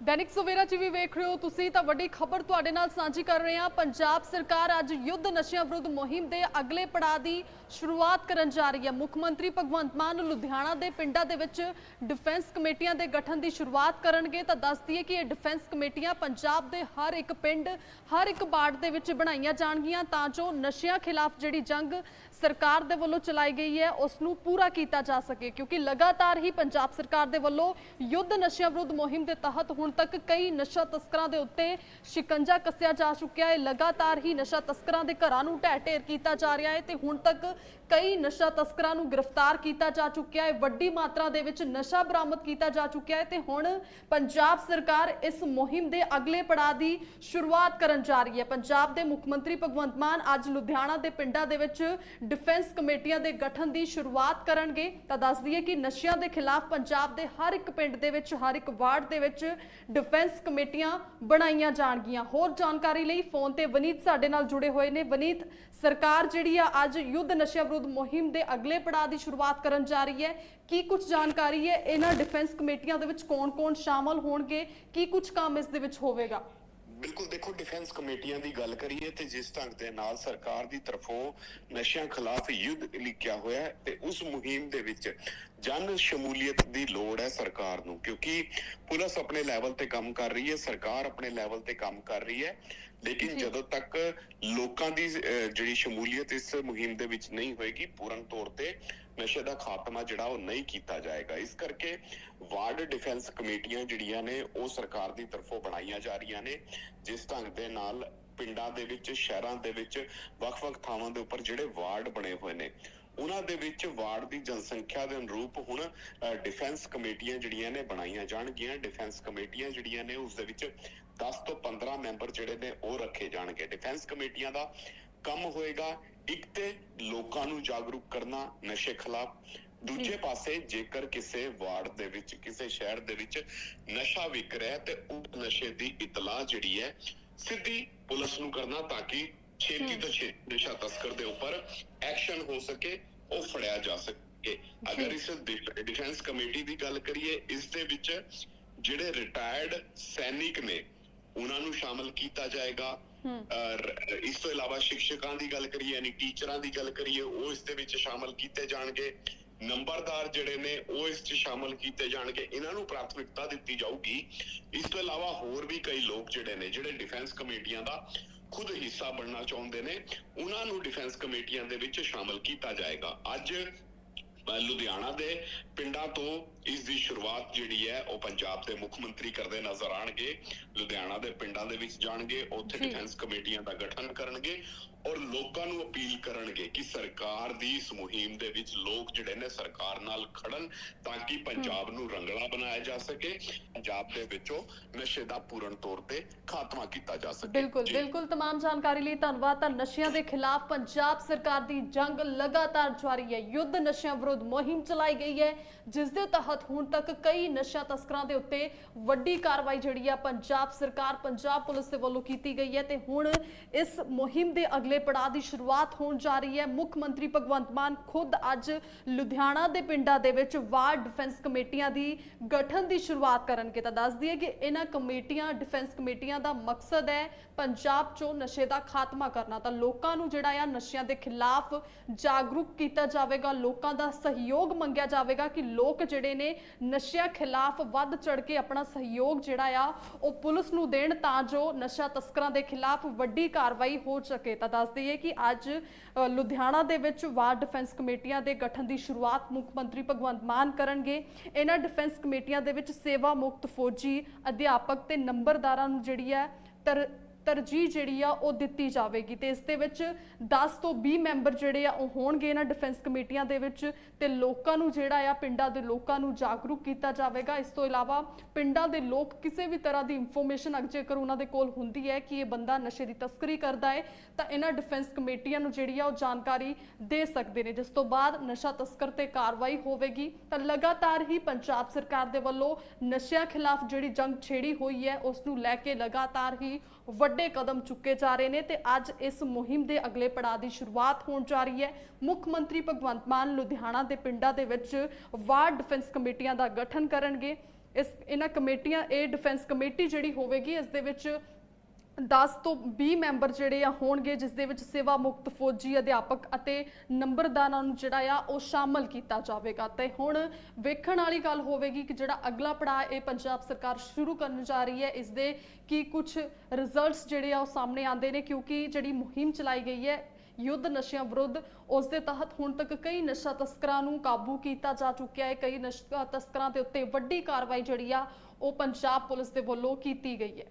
ਦੈਨਿਕ ਸਵੇਰਾ ਜੀ ਵੀ ਵੇਖ ਰਹੇ ਹੋ ਤੁਸੀਂ, ਤਾਂ ਵੱਡੀ ਖਬਰ ਤੁਹਾਡੇ ਨਾਲ ਸਾਂਝੀ ਕਰ ਰਹੇ ਹਾਂ। ਪੰਜਾਬ ਸਰਕਾਰ ਅੱਜ ਯੁੱਧ ਨਸ਼ਿਆਂ ਵਿਰੁੱਧ ਮੁਹਿੰਮ ਦੇ ਅਗਲੇ ਪੜਾਅ ਦੀ ਸ਼ੁਰੂਆਤ ਕਰਨ ਜਾ ਰਹੀ ਹੈ। ਮੁੱਖ ਮੰਤਰੀ ਭਗਵੰਤ ਮਾਨ ਲੁਧਿਆਣਾ ਦੇ ਪਿੰਡਾਂ ਦੇ ਵਿੱਚ ਡਿਫੈਂਸ ਕਮੇਟੀਆਂ ਦੇ ਗਠਨ ਦੀ ਸ਼ੁਰੂਆਤ ਕਰਨਗੇ, ਤਾਂ ਦੱਸ ਦਈਏ ਕਿ ਇਹ ਡਿਫੈਂਸ ਕਮੇਟੀਆਂ ਪੰਜਾਬ ਦੇ ਹਰ ਇੱਕ ਪਿੰਡ, ਹਰ ਇੱਕ ਬਾੜ ਦੇ ਵਿੱਚ ਬਣਾਈਆਂ ਜਾਣਗੀਆਂ, ਤਾਂ ਜੋ ਨਸ਼ਿਆਂ ਖਿਲਾਫ ਜਿਹੜੀ ਜੰਗ ਸਰਕਾਰ ਦੇ ਵੱਲੋਂ ਚਲਾਈ ਗਈ ਹੈ, ਉਸ ਨੂੰ ਪੂਰਾ ਕੀਤਾ ਜਾ ਸਕੇ। ਕਿਉਂਕਿ ਲਗਾਤਾਰ ਹੀ ਪੰਜਾਬ ਸਰਕਾਰ ਦੇ ਵੱਲੋਂ ਯੁੱਧ ਨਸ਼ਿਆਂ ਵਿਰੁੱਧ ਮੁਹਿੰਮ ਦੇ ਤਹਿਤ ਹੁਣ ਹੁਣ ਤੱਕ ਕਈ ਨਸ਼ਾ ਤਸਕਰਾਂ ਦੇ ਉੱਤੇ ਸ਼ਿਕੰਜਾ ਕੱਸਿਆ ਜਾ ਚੁੱਕਿਆ ਹੈ। ਲਗਾਤਾਰ ਹੀ ਨਸ਼ਾ ਤਸਕਰਾਂ ਦੇ ਘਰਾਂ ਨੂੰ ਢਹਿ ਢੇਰ ਕੀਤਾ ਜਾ ਰਿਹਾ ਹੈ ਤੇ ਹੁਣ ਤੱਕ ਕਈ ਨਸ਼ਾ ਤਸਕਰਾਂ ਨੂੰ ਗ੍ਰਿਫਤਾਰ ਕੀਤਾ ਜਾ ਚੁੱਕਿਆ ਹੈ। ਵੱਡੀ ਮਾਤਰਾ ਦੇ ਵਿੱਚ ਨਸ਼ਾ ਬਰਾਮਦ ਕੀਤਾ ਜਾ ਚੁੱਕਿਆ ਹੈ ਤੇ ਹੁਣ ਪੰਜਾਬ ਸਰਕਾਰ ਇਸ ਮੁਹਿੰਮ ਦੇ ਅਗਲੇ ਪੜਾਅ ਦੀ ਸ਼ੁਰੂਆਤ ਕਰਨ ਜਾ ਰਹੀ ਹੈ। ਪੰਜਾਬ ਦੇ ਮੁੱਖ ਮੰਤਰੀ ਭਗਵੰਤ ਮਾਨ ਅੱਜ ਲੁਧਿਆਣਾ ਦੇ ਪਿੰਡਾਂ ਦੇ ਵਿੱਚ ਡਿਫੈਂਸ ਕਮੇਟੀਆਂ ਦੇ ਗਠਨ ਦੀ ਸ਼ੁਰੂਆਤ ਕਰਨਗੇ। ਤਾਂ ਦੱਸ ਦਈਏ ਕਿ ਨਸ਼ਿਆਂ ਦੇ ਖਿਲਾਫ ਪੰਜਾਬ ਦੇ ਹਰ ਇੱਕ ਪਿੰਡ ਦੇ ਵਿੱਚ, ਹਰ ਇੱਕ ਵਾਰਡ ਦੇ ਵਿੱਚ ਡਿਫੈਂਸ ਕਮੇਟੀਆਂ ਬਣਾਈਆਂ ਜਾਣਗੀਆਂ। ਹੋਰ ਜਾਣਕਾਰੀ ਲਈ ਫੋਨ ਤੇ ਵਨੀਤ ਸਾਡੇ ਨਾਲ ਜੁੜੇ ਹੋਏ ਨੇ। ਵਨੀਤ, ਸਰਕਾਰ ਜਿਹੜੀ ਆ, ਅੱਜ ਯੁੱਧ ਨਸ਼ਿਆਂ ਵਿਰੁੱਧ ਮੁਹਿੰਮ ਦੇ ਅਗਲੇ ਪੜਾਅ ਦੀ ਸ਼ੁਰੂਆਤ ਕਰਨ ਜਾ ਰਹੀ ਹੈ। ਕੀ ਕੁਝ ਜਾਣਕਾਰੀ ਹੈ? ਇਹਨਾਂ ਡਿਫੈਂਸ ਕਮੇਟੀਆਂ ਦੇ ਵਿੱਚ ਕੌਣ-ਕੌਣ ਸ਼ਾਮਲ ਹੋਣਗੇ? ਕੀ ਕੁਝ ਕੰਮ ਇਸ ਦੇ ਵਿੱਚ ਹੋਵੇਗਾ? ਬਿਲਕੁਲ, ਦੇਖੋ ਡਿਫੈਂਸ ਕਮੇਟੀਆਂ ਦੀ ਗੱਲ ਕਰੀਏ ਤੇ ਜਿਸ ਢੰਗ ਦੇ ਨਾਲ ਸਰਕਾਰ ਦੀ ਤਰਫੋਂ ਨਸ਼ਿਆਂ ਖਿਲਾਫ ਯੁੱਧ ਲਿਖਿਆ ਹੋਇਆ ਹੈ ਤੇ ਉਸ ਮੁਹਿੰਮ ਦੇ ਵਿੱਚ ਜਨ ਸ਼ਮੂਲੀਅਤ ਦੀ ਲੋੜ ਹੈ ਸਰਕਾਰ ਨੂੰ, ਕਿਉਂਕਿ ਪੁਲਿਸ ਆਪਣੇ ਲੈਵਲ ਤੇ ਕੰਮ ਕਰ ਰਹੀ ਹੈ, ਸਰਕਾਰ ਆਪਣੇ ਲੈਵਲ ਤੇ ਕੰਮ ਕਰ ਰਹੀ ਹੈ। ਲੇਕਿਨ। ਜਦੋਂ ਤੱਕ ਲੋਕਾਂ ਦੀ ਜਿਹੜੀ ਸ਼ਮੂਲੀਅਤ ਇਸ ਮੁਹਿੰਮ ਦੇ ਵਿੱਚ ਨਹੀਂ ਹੋਏਗੀ ਪੂਰਨ ਤੌਰ ਤੇ ਨਸ਼ੇ ਦਾ ਖਾਤਮਾ ਜਿਹੜਾ ਉਹ ਨਹੀਂ ਕੀਤਾ ਜਾਏਗਾ ਇਸ ਕਰਕੇ ਵਾਰਡ ਡਿਫੈਂਸ ਕਮੇਟੀਆਂ ਜਿਹੜੀਆਂ ਨੇ ਉਹ ਸਰਕਾਰ ਦੀ ਤਰਫੋਂ ਬਣਾਈਆਂ ਜਾ ਰਹੀਆਂ ਨੇ ਜਿਸ ਢੰਗ ਦੇ ਨਾਲ ਪਿੰਡਾਂ ਦੇ ਵਿੱਚ ਸ਼ਹਿਰਾਂ ਦੇ ਵਿੱਚ ਵੱਖ-ਵੱਖ ਥਾਵਾਂ ਦੇ ਉੱਪਰ ਜਿਹੜੇ ਵਾਰਡ ਬਣੇ ਹੋਏ ਨੇ ਉਹਨਾਂ ਦੇ ਵਿੱਚ ਵਾਰਡ ਦੀ ਜਨਸੰਖਿਆ ਦੇ ਅਨੁਰੂਪ ਹੁਣ ਡਿਫੈਂਸ ਕਮੇਟੀਆਂ ਜਿਹੜੀਆਂ ਨੇ ਬਣਾਈਆਂ ਜਾਣਗੀਆਂ। ਡਿਫੈਂਸ ਕਮੇਟੀਆਂ ਜਿਹੜੀਆਂ ਨੇ ਉਸ ਦੇ ਵਿੱਚ 10 ਤੋਂ 15 ਮੈਂਬਰ ਜਿਹੜੇ ਨੇ ਉਹ ਰੱਖੇ ਜਾਣਗੇ। ਡਿਫੈਂਸ ਕਮੇਟੀਆਂ ਦਾ ਕੰਮ ਹੋਏਗਾ ਇੱਕ ਤੇ ਲੋਕਾਂ ਨੂੰ ਜਾਗਰੂਕ ਕਰਨਾ ਨਸ਼ੇ ਖਿਲਾਫ। ਦੂਜੇ ਪਾਸੇ ਜੇਕਰ ਕਿਸੇ ਵਾਰਡ ਦੇ ਵਿੱਚ ਕਿਸੇ ਸ਼ਹਿਰ ਦੇ ਵਿੱਚ ਨਸ਼ਾ ਵਿਕ ਰਿਹਾ ਤੇ ਉਹ ਨਸ਼ੇ ਦੀ ਇਤਲਾਹ ਜਿਹੜੀ ਹੈ ਸਿੱਧੀ ਪੁਲਿਸ ਨੂੰ ਕਰਨਾ ਤਾਂ ਕਿ ਛੇਤੀ ਤੋਂ ਛੇਤੀ ਨਸ਼ਾ ਤਸਕਰ ਦੇ ਉੱਪਰ ਐਕਸ਼ਨ ਹੋ ਸਕੇ। ਉਹ ਫੜਿਆ ਜਾ ਸਕੇ। ਅਗਰ ਇਸ ਡਿਫ- ਡਿਫੈਂਸ ਕਮੇਟੀ ਦੀ ਗੱਲ ਕਰੀਏ ਇਸ ਦੇ ਵਿੱਚ ਜਿਹੜੇ ਰਿਟਾਇਰਡ ਸੈਨਿਕ ਨੇ ਉਹਨਾਂ ਨੂੰ ਸ਼ਾਮਲ ਕੀਤਾ ਜਾਏਗਾ। ਇਸ ਤੋਂ ਇਲਾਵਾ ਸਿੱਖਸ਼ਕਾਂ ਦੀ ਗੱਲ ਕਰੀਏ ਯਾਨੀ ਟੀਚਰਾਂ ਦੀ ਗੱਲ ਕਰੀਏ ਉਹ ਇਸ ਦੇ ਵਿੱਚ ਸ਼ਾਮਲ ਕੀਤੇ ਜਾਣਗੇ। ਨੰਬਰਦਾਰ ਜਿਹੜੇ ਨੇ ਉਹ ਇਸ 'ਚ ਸ਼ਾਮਲ ਕੀਤੇ ਜਾਣਗੇ। ਇਹਨਾਂ ਨੂੰ ਪ੍ਰਾਥਮਿਕਤਾ ਦਿੱਤੀ ਜਾਊਗੀ। ਇਸ ਤੋਂ ਇਲਾਵਾ ਹੋਰ ਵੀ ਕਈ ਲੋਕ ਜਿਹੜੇ ਨੇ ਜਿਹੜੇ ਡਿਫੈਂਸ ਕਮੇਟੀਆਂ ਦਾ ਖੁਦ ਹਿੱਸਾ ਬਣਨਾ ਚਾਹੁੰਦੇ ਨੇ ਉਹਨਾਂ ਨੂੰ ਡਿਫੈਂਸ ਕਮੇਟੀਆਂ ਦੇ ਵਿੱਚ ਸ਼ਾਮਲ ਕੀਤਾ ਜਾਏਗਾ। ਅੱਜ ਅ, ਲੁਧਿਆਣਾ ਦੇ ਪਿੰਡਾਂ ਤੋਂ ਇਸ ਦੀ ਸ਼ੁਰੂਆਤ ਜਿਹੜੀ ਹੈ ਉਹ ਪੰਜਾਬ ਦੇ ਮੁੱਖ ਮੰਤਰੀ ਕਰਦੇ ਨਜ਼ਰ ਆਣਗੇ ਲੁਧਿਆਣਾ ਦੇ ਪਿੰਡਾਂ ਦੇ ਵਿੱਚ ਜਾਣਗੇ ਉੱਥੇ ਜੀ। ਡਿਫੈਂਸ ਕਮੇਟੀਆਂ ਦਾ ਗਠਨ ਕਰਨਗੇ ਔਰ ਲੋਕਾਂ ਨੂੰ ਅਪੀਲ ਕਰਨਗੇ ਕਿ ਸਰਕਾਰ ਦੀ ਇਸ ਮੁਹਿੰਮ ਦੇ ਵਿੱਚ ਲੋਕ ਜਿਹੜੇ ਨੇ ਸਰਕਾਰ ਨਾਲ ਖੜਨ ਤਾਂ ਕਿ ਪੰਜਾਬ ਨੂੰ ਰੰਗਲਾ ਬਣਾਇਆ ਜਾ ਸਕੇ ਪੰਜਾਬ ਦੇ ਵਿੱਚੋਂ ਨਸ਼ੇ ਦਾ ਪੂਰਨ ਤੌਰ ਤੇ ਖਾਤਮਾ ਕੀਤਾ ਜਾ ਸਕੇ ਬਿਲਕੁਲ ਜੀ। ਬਿਲਕੁਲ तमाम ਜਾਣਕਾਰੀ ਲਈ ਧੰਨਵਾਦ ਤਾਂ ਨਸ਼ਿਆਂ ਦੇ ਖਿਲਾਫ ਪੰਜਾਬ ਸਰਕਾਰ ਦੀ ਜੰਗ ਲਗਾਤਾਰ ਜਾਰੀ ਹੈ ਯੁੱਧ ਨਸ਼ਿਆਂ ਵਿਰੁੱਧ ਮੁਹਿੰਮ ਚਲਾਈ ਗਈ ਹੈ ਜਿਸ ਦੇ ਤਹਿਤ ਹੁਣ ਤੱਕ ਕਈ ਨਸ਼ਾ ਤਸਕਰਾਂ ਦੇ ਉੱਤੇ ਵੱਡੀ ਕਾਰਵਾਈ ਜਿਹੜੀ ਆ ਪੰਜਾਬ ਸਰਕਾਰ, ਪੰਜਾਬ ਪੁਲਿਸ ਦੇ ਵੱਲੋਂ ਕੀਤੀ ਗਈ ਹੈ ਤੇ ਹੁਣ ਇਸ ਮੁਹਿੰਮ ਦੇ ਅਗਲੇ ਪੜਾਅ ਦੀ ਸ਼ੁਰੂਆਤ ਹੋਣ ਜਾ ਰਹੀ ਹੈ। ਮੁੱਖ ਮੰਤਰੀ ਭਗਵੰਤ ਮਾਨ ਖੁਦ ਅੱਜ ਲੁਧਿਆਣਾ ਦੇ ਪਿੰਡਾਂ ਦੇ ਵਿੱਚ ਵਾਰਡ ਡਿਫੈਂਸ ਕਮੇਟੀਆਂ ਦੀ ਗਠਨ ਦੀ ਸ਼ੁਰੂਆਤ ਕਰਨਗੇ। ਤਾਂ ਦੱਸਦੀ ਹੈ ਕਿ ਇਹਨਾਂ ਕਮੇਟੀਆਂ, ਡਿਫੈਂਸ ਕਮੇਟੀਆਂ ਦਾ ਮਕਸਦ ਹੈ ਪੰਜਾਬ 'ਚੋਂ ਨਸ਼ੇ ਦਾ ਖਾਤਮਾ ਕਰਨਾ। ਤਾਂ ਲੋਕਾਂ ਨੂੰ ਜਿਹੜਾ ਆ ਨਸ਼ਿਆਂ ਦੇ ਖਿਲਾਫ ਜਾਗਰੂਕ ਕੀਤਾ ਜਾਵੇਗਾ, ਲੋਕਾਂ ਦਾ ਸਹਿਯੋਗ ਮੰਗਿਆ ਜਾਵੇਗਾ ਕਿ ਲੋਕ ਜਿਹੜੇ ਨੇ ਨਸ਼ਿਆਂ ਖਿਲਾਫ ਵੱਧ ਚੜ ਕੇ ਆਪਣਾ ਸਹਿਯੋਗ ਜਿਹੜਾ ਆ, ਉਹ ਪੁਲਿਸ ਨੂੰ ਦੇਣ ਤਾਂ ਜੋ ਨਸ਼ਾ ਤਸਕਰਾਂ ਦੇ ਖਿਲਾਫ ਵੱਡੀ ਕਾਰਵਾਈ ਹੋ ਸਕੇ। ਤਾਂ ਦੱਸ ਦਈਏ ਕਿ ਅੱਜ ਲੁਧਿਆਣਾ ਦੇ ਵਿੱਚ ਵਾਰ ਡਿਫੈਂਸ ਕਮੇਟੀਆਂ ਦੇ ਗਠਨ ਦੀ ਸ਼ੁਰੂਆਤ ਮੁੱਖ ਮੰਤਰੀ ਭਗਵੰਤ ਮਾਨ ਕਰਨਗੇ। ਇਹਨਾਂ ਡਿਫੈਂਸ ਕਮੇਟੀਆਂ ਦੇ ਵਿੱਚ ਸੇਵਾ ਮੁਕਤ ਫੌਜੀ ਅਧਿਆਪਕ ਤੇ ਨੰਬਰਦਾਰਾਂ ਨੂੰ ਜਿਹੜੀ ਹੈ, ਤਰ ਤਰਜੀਹ ਜਿਹੜੀ ਆ, ਉਹ ਦਿੱਤੀ ਜਾਵੇਗੀ। ਤੇ ਇਸ ਦੇ ਵਿੱਚ 10 ਤੋਂ 20 ਮੈਂਬਰ ਜਿਹੜੇ ਆ, ਉਹ ਹੋਣਗੇ ਇਹਨਾਂ ਡਿਫੈਂਸ ਕਮੇਟੀਆਂ ਦੇ ਵਿੱਚ ਤੇ ਲੋਕਾਂ ਨੂੰ ਜਿਹੜਾ ਆ, ਪਿੰਡਾਂ ਦੇ ਲੋਕਾਂ ਨੂੰ ਜਾਗਰੂਕ ਕੀਤਾ ਜਾਵੇਗਾ। ਇਸ ਤੋਂ ਇਲਾਵਾ ਪਿੰਡਾਂ ਦੇ ਲੋਕ ਕਿਸੇ ਵੀ ਤਰ੍ਹਾਂ ਦੀ ਇਨਫੋਰਮੇਸ਼ਨ ਅਗ ਜੇਕਰ ਉਹਨਾਂ ਦੇ ਕੋਲ ਹੁੰਦੀ ਹੈ ਕਿ ਇਹ ਬੰਦਾ ਨਸ਼ੇ ਦੀ ਤਸਕਰੀ ਕਰਦਾ ਹੈ, ਤਾਂ ਇਹਨਾਂ ਡਿਫੈਂਸ ਕਮੇਟੀਆਂ ਨੂੰ ਜਿਹੜੀ ਆ, ਉਹ ਜਾਣਕਾਰੀ ਦੇ ਸਕਦੇ ਨੇ। ਜਿਸ ਤੋਂ ਬਾਅਦ ਨਸ਼ਾ ਤਸਕਰ ਤੇ ਕਾਰਵਾਈ ਹੋਵੇਗੀ, ਤਾਂ ਲਗਾਤਾਰ ਹੀ ਪੰਜਾਬ ਸਰਕਾਰ ਦੇ ਵੱਲੋਂ ਨਸ਼ਿਆਂ ਖਿਲਾਫ ਜਿਹੜੀ ਜੰਗ ਛੇੜੀ ਹੋਈ ਹੈ, ਉਸ ਨੂੰ ਲੈ ਕੇ ਲਗਾਤਾਰ ਹੀ ਵੱਡੇ ਕਦਮ ਚੁੱਕੇ ਜਾ ਰਹੇ ਨੇ ਤੇ ਅੱਜ ਇਸ ਮੁਹਿੰਮ ਦੇ ਅਗਲੇ ਪੜਾਅ ਦੀ ਸ਼ੁਰੂਆਤ ਹੋਣ ਜਾ ਰਹੀ ਹੈ। ਮੁੱਖ ਮੰਤਰੀ ਭਗਵੰਤ ਮਾਨ ਲੁਧਿਆਣਾ ਦੇ ਪਿੰਡਾਂ ਦੇ ਵਿੱਚ ਵਾਰਡ ਡਿਫੈਂਸ ਕਮੇਟੀਆਂ ਦਾ ਗਠਨ ਕਰਨਗੇ। ਇਸ ਇਹਨਾਂ ਕਮੇਟੀਆਂ ਇਹ ਡਿਫੈਂਸ ਕਮੇਟੀ ਜਿਹੜੀ ਹੋਵੇਗੀ, ਇਸ ਦੇ ਵਿੱਚ 10 ਤੋਂ 20 ਮੈਂਬਰ ਜਿਹੜੇ ਆ ਹੋਣਗੇ, ਜਿਸ ਦੇ ਵਿੱਚ ਸੇਵਾ ਮੁਕਤ ਫੌਜੀ ਅਧਿਆਪਕ ਅਤੇ ਨੰਬਰਦਾਰਾਂ ਨੂੰ ਜਿਹੜਾ ਆ ਉਹ ਸ਼ਾਮਲ ਕੀਤਾ ਜਾਵੇਗਾ। ਤੇ ਹੁਣ ਵੇਖਣ ਵਾਲੀ ਗੱਲ ਹੋਵੇਗੀ ਕਿ ਜਿਹੜਾ ਅਗਲਾ ਪੜਾਅ ਇਹ ਪੰਜਾਬ ਸਰਕਾਰ ਸ਼ੁਰੂ ਕਰਨ ਜਾ ਰਹੀ ਹੈ, ਇਸ ਦੇ ਕੀ ਕੁਝ ਰਿਜ਼ਲਟਸ ਜਿਹੜੇ ਆ ਉਹ ਸਾਹਮਣੇ ਆਉਂਦੇ ਨੇ, ਕਿਉਂਕਿ ਜਿਹੜੀ ਮੁਹਿੰਮ ਚਲਾਈ ਗਈ ਹੈ ਯੁੱਧ ਨਸ਼ਿਆਂ ਵਿਰੁੱਧ, ਉਸ ਦੇ ਤਹਿਤ ਹੁਣ ਤੱਕ ਕਈ ਨਸ਼ਾ ਤਸਕਰਾਂ ਨੂੰ ਕਾਬੂ ਕੀਤਾ ਜਾ ਚੁੱਕਿਆ ਹੈ। ਕਈ ਨਸ਼ਾ ਤਸਕਰਾਂ ਦੇ ਉੱਤੇ ਵੱਡੀ ਕਾਰਵਾਈ ਜਿਹੜੀ ਆ ਉਹ ਪੰਜਾਬ ਪੁਲਿਸ ਦੇ ਵੱਲੋਂ ਕੀਤੀ ਗਈ ਹੈ।